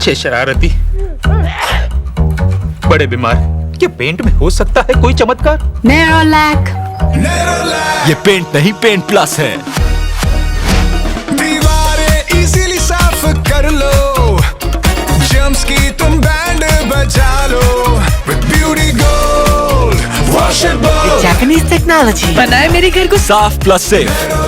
अच्छे शरारती। बड़े बीमार। क्या पेंट में हो सकता है कोई चमत्कार? Nerolac. ये पेंट नहीं पेंट प्लस है। दीवारें इजीली साफ़ कर लो। जम्स की तुम बैंड बजा लो। Beauty gold washable Japanese technology. बनाए मेरे घर को। साफ़ प्लस सेफ़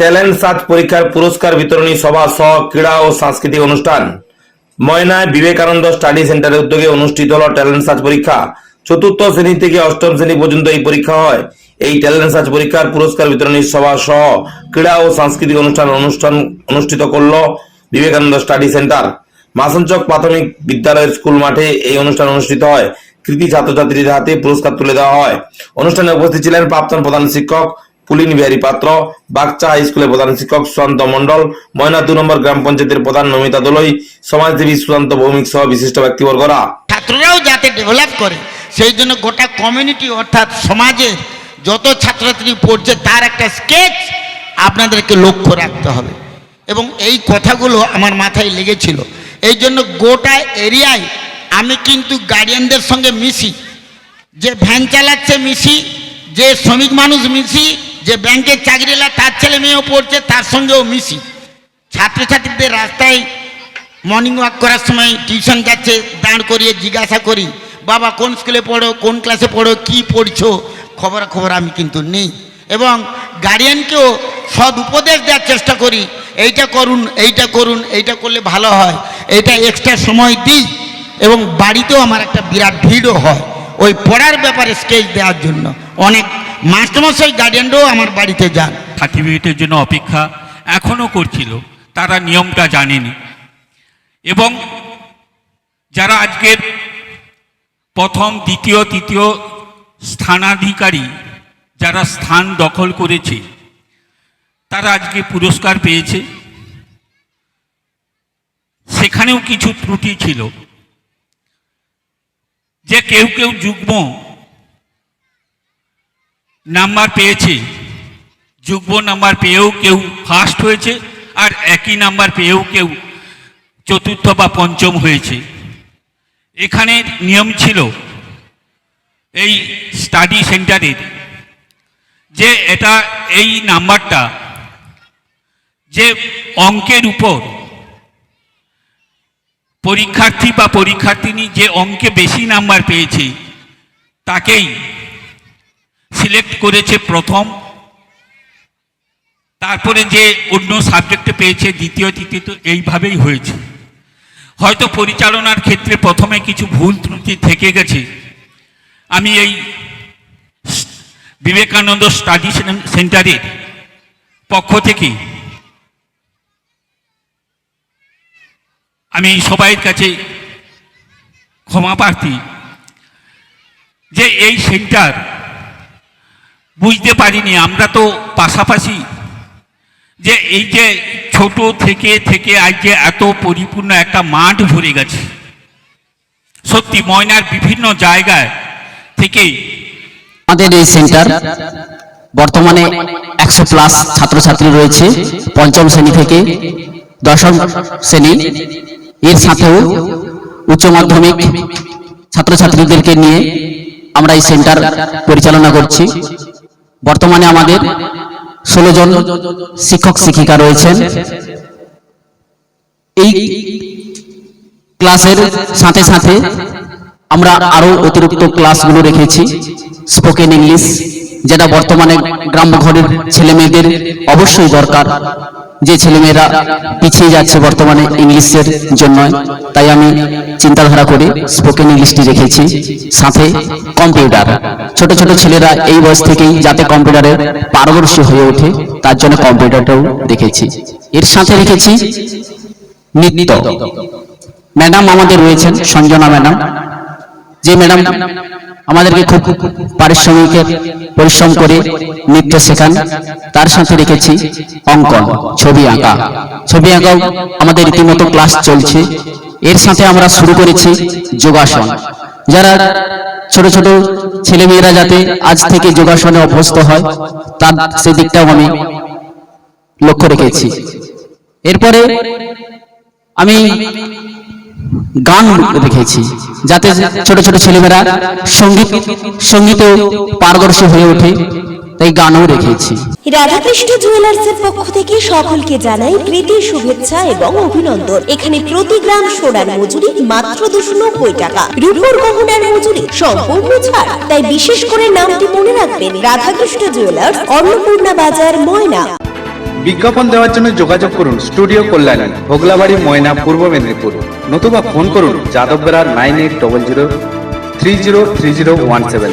ট্যালেন্ট সার্চ পরীক্ষার পুরস্কার বিতরণী সভা সহ ক্রীড়া ও সাংস্কৃতিক অনুষ্ঠান। ময়নায় বিবেকানন্দ স্টাডি সেন্টারের উদ্যোগে অনুষ্ঠিত হল ট্যালেন্ট সার্চ পরীক্ষা। চতুর্থ শ্রেণি থেকে অষ্টম শ্রেণি পর্যন্ত এই পরীক্ষা হয়। এই ট্যালেন্ট সার্চ পরীক্ষার পুরস্কার বিতরণী সভা সহ ক্রীড়া ও সাংস্কৃতিক অনুষ্ঠান অনুষ্ঠান অনুষ্ঠিত করল বিবেকানন্দ স্টাডি সেন্টার। মাসনচক প্রাথমিক বিদ্যালয়ের স্কুল মাঠে এই অনুষ্ঠান অনুষ্ঠিত হয়। কৃতি ছাত্রছাত্রীদের হাতে পুরস্কার তুলে দেওয়া হয়। অনুষ্ঠানে উপস্থিত ছিলেন প্রাক্তন প্রধান শিক্ষক পুলিন বিহারী পাত্র, বাগচা হাই স্কুলের প্রধান শিক্ষক সুশান্ত মন্ডল ময়না দু নম্বর গ্রাম পঞ্চায়েতের প্রধান নমিতা দোলই, সমাজসেবী সুশান্ত ভৌমিক সহ বিশিষ্ট ব্যক্তিবর্গরা। ছাত্ররাও যাতে ডেভেলপ করে, সেই জন্য গোটা কমিউনিটি অর্থাৎ সমাজে যত ছাত্রছাত্রী পড়ছে, তার একটা স্কেচ আপনাদেরকে লক্ষ্য রাখতে হবে। এবং এই কথাগুলো আমার মাথায় লেগেছিল। এই জন্য গোটা এরিয়ায় আমি কিন্তু গার্ডিয়ানদের সঙ্গে মিশি। যে ভ্যান চালাচ্ছে মিশি, যে শ্রমিক মানুষ মিশি যে ব্যাংকের চাকরিলা তার ছেলে মেয়েও পড়ছে, তার সঙ্গেও মিশি। ছাত্রছাত্রীদের রাস্তায় মর্নিং ওয়াক করার সময় টিউশন যাচ্ছে, দাঁড় করিয়ে জিজ্ঞাসা করি, বাবা, কোন স্কুলে পড়ো, কোন ক্লাসে পড়ো, কি পড়ছো? খবর খবর আমি কিন্তু নেই। এবং গার্ডিয়ানকেও সদ উপদেশ দেওয়ার চেষ্টা করি, এইটা করুন এইটা করুন, এইটা করলে ভালো হয়, এইটা এক্সট্রা সময় দিই। এবং বাড়িতেও আমার একটা বিরাট ভিড়ও হয়, ওই পড়ার ব্যাপারে স্কেচ দেওয়ার জন্য। অনেক মাস্টারমশাই গার্ডিয়ানরাও আমার বাড়িতে যান। সার্টিফিকেটের জন্য অপেক্ষা এখনও করছিল, তারা নিয়মটা জানেনি। এবং যারা আজকের প্রথম, দ্বিতীয়, তৃতীয় স্থানাধিকারী, যারা স্থান দখল করেছে, তারা আজকে পুরস্কার পেয়েছে। সেখানেও কিছু ত্রুটি ছিল। যে কেউ কেউ যুগ্ম নাম্বার পেয়েছে। যুগ্ম নাম্বার পেয়েও কেউ ফার্স্ট হয়েছে আর একই নাম্বার পেয়েও কেউ চতুর্থ বা পঞ্চম হয়েছে। এখানে নিয়ম ছিল এই স্টাডি সেন্টারের যে এটা এই নাম্বারটা যে অঙ্কের উপর পরীক্ষার্থী বা পরীক্ষার্থিনী যে অঙ্কে বেশি নাম্বার পেয়েছে, তাকেই সিলেক্ট করেছে প্রথম। তারপরে যে অন্য সাবজেক্টে পেয়েছে দ্বিতীয়, তৃতীয় এইভাবেই হয়েছে। হয়তো পরিচালনার ক্ষেত্রে প্রথমে কিছু ভুল ত্রুটি থেকে গেছে। আমি এই বিবেকানন্দ স্টাডি সেন্টারের পক্ষ থেকে আমি সবাইয়ের কাছে ক্ষমা প্রার্থী যে এই সেন্টার বুঝতে পারিনি, আমরা তো পাশাপাশি। যে এই যে ছোট থেকে থেকে আজ যে এত পরিপূর্ণ একটা মাঠ ভরে গেছে। সত্যি ময়নার বিভিন্ন জায়গায় থেকে আমাদের এই সেন্টার বর্তমানে একশো প্লাস ছাত্রছাত্রী রয়েছে, পঞ্চম শ্রেণি থেকে দশম শ্রেণি। এর সাথেও উচ্চ মাধ্যমিক ছাত্রছাত্রীদেরকে নিয়ে আমরা এই সেন্টার পরিচালনা করছি। বর্তমানে আমাদের ষোলো জন শিক্ষক, শিক্ষিকা রয়েছেন। এই ক্লাসের সাথে সাথে আমরা আরও অতিরিক্ত ক্লাসগুলো রেখেছি স্পোকেন ইংলিশ যেটা বর্তমানে গ্রাম্য ঘরের ছেলে মেয়েদের অবশ্যই দরকার। যে ছেলেমেয়েরা পিছিয়ে যাচ্ছে বর্তমানে ইংলিশের জন্য তাই আমি চিন্তাধারা করে স্পোকেন ইংলিশটি রেখেছি, সাথে কম্পিউটার। ছোট ছোট ছেলেরা এই বয়স থেকেই যাতে কম্পিউটারে পারদর্শী হয়ে ওঠে, তার জন্য কম্পিউটারটাও দেখেছি। এর সাথে রেখেছি নৃত্য। ম্যাডাম আমাদের রয়েছেন, সঞ্জনা ম্যাডাম। যে ম্যাডাম আমাদেরকে খুব পারিশ্রমিকের পরিশ্রম করে নৃত্য শেখান, তার সাথে রেখেছি অঙ্কন, ছবি আঁকা। ছবি আঁকাও আমাদের রীতিমতো ক্লাস চলছে। এর সাথে আমরা শুরু করেছি যোগাসন। যারা ছোট ছোট ছেলেমেয়েরা যাতে আজ থেকে যোগাসনে অভ্যস্ত হয়, তার সেদিকটাও আমি লক্ষ্য রেখেছি। এরপরে আমি গান দেখেছি যাতে ছোট ছোট ছেলেমেয়েরা সংগীত, সঙ্গীতেও পারদর্শী হয়ে ওঠে। তাই গানও রেখেছি। রাধাকৃষ্ণ জুয়েলার্সের পক্ষ থেকে সকলকে জানাই প্রীতি শুভেচ্ছা এবং অভিনন্দন। এখানে প্রতি গ্রাম সোনার মজুরি মাত্র দুশো নব্বই টাকা। রূপোর গহনার মজুরি সম্পূর্ণ ছাড়। তাই বিশেষ করে নামটি মনে রাখবেন রাধাকৃষ্ণ জুয়েলার্স অন্নপূর্ণা বাজার ময়না। বিজ্ঞাপন দেওয়ার জন্য যোগাযোগ করুন স্টুডিও কল্যাণী ভোগলাবাড়ি ময়না পূর্ব মেদিনীপুর। নতুবা ফোন করুন Yadav Bera nine eight double zero three zero three zero one seven.